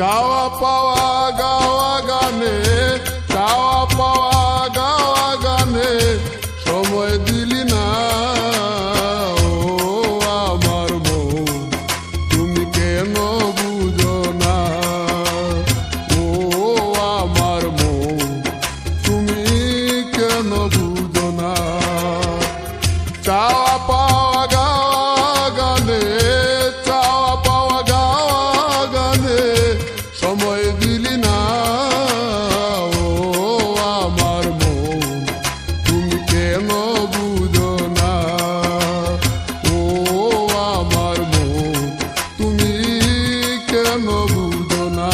চাওয়া পাওয়া গাওয়া গানে কেন বুঝো না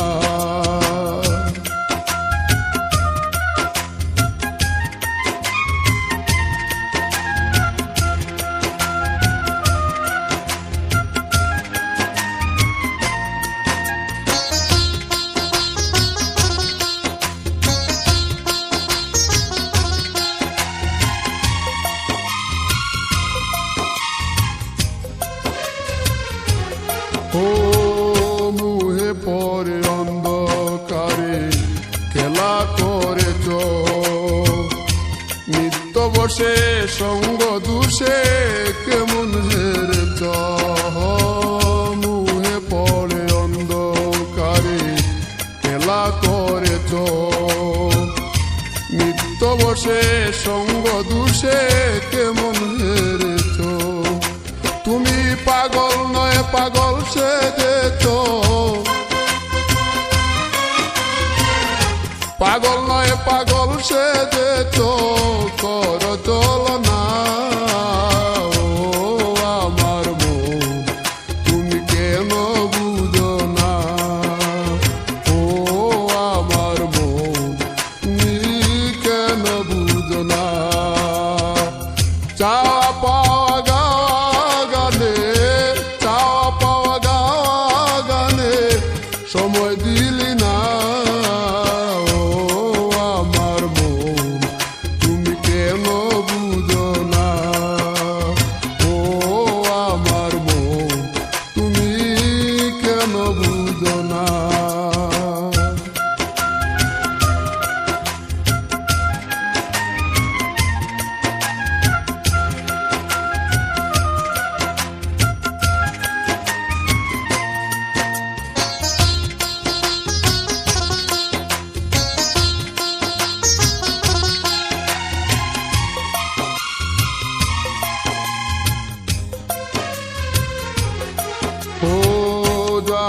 ও নিত্য বসে, সঙ্গ দুষে, কেমন হেরেছ মুহে পরে অন্ধকারে, খেলা করেছ নিত্য বসে, সঙ্গ দুষে, কেমন হেরেছ তুমি পাগল নয়, পাগল সে সেজেছ পাগল সে যে কর চল না। ও আমার মন তুমি কেন বুঝো না? ও আমার মন তুমি কেন বুঝো না? চাওয়া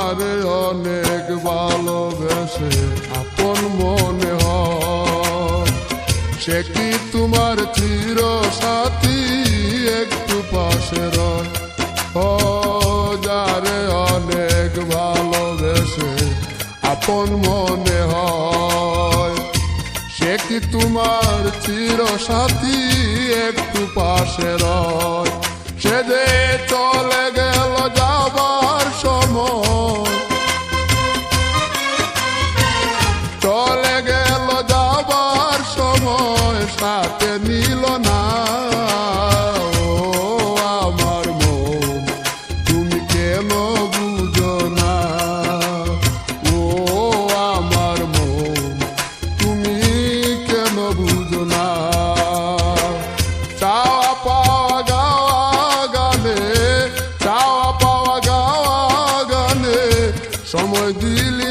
যারে অনেক ভালোবেসে আপন মনে হয়। সে কি তোমার চির সাথী একটু পাশে রয়? ও, যারে অনেক ভালোবেসে আপন মনে হয়। সে কি তোমার চির সাথী একটু পাশে রয়? সে যে চলে গেল নিল না? আমার মন, তুমি কেন বুঝো না? ও আমার মন, তুমি কেন বুঝো না? চাওয়া পাওয়া গাওয়া গানে, চাওয়া পাওয়া সময় দিয়ে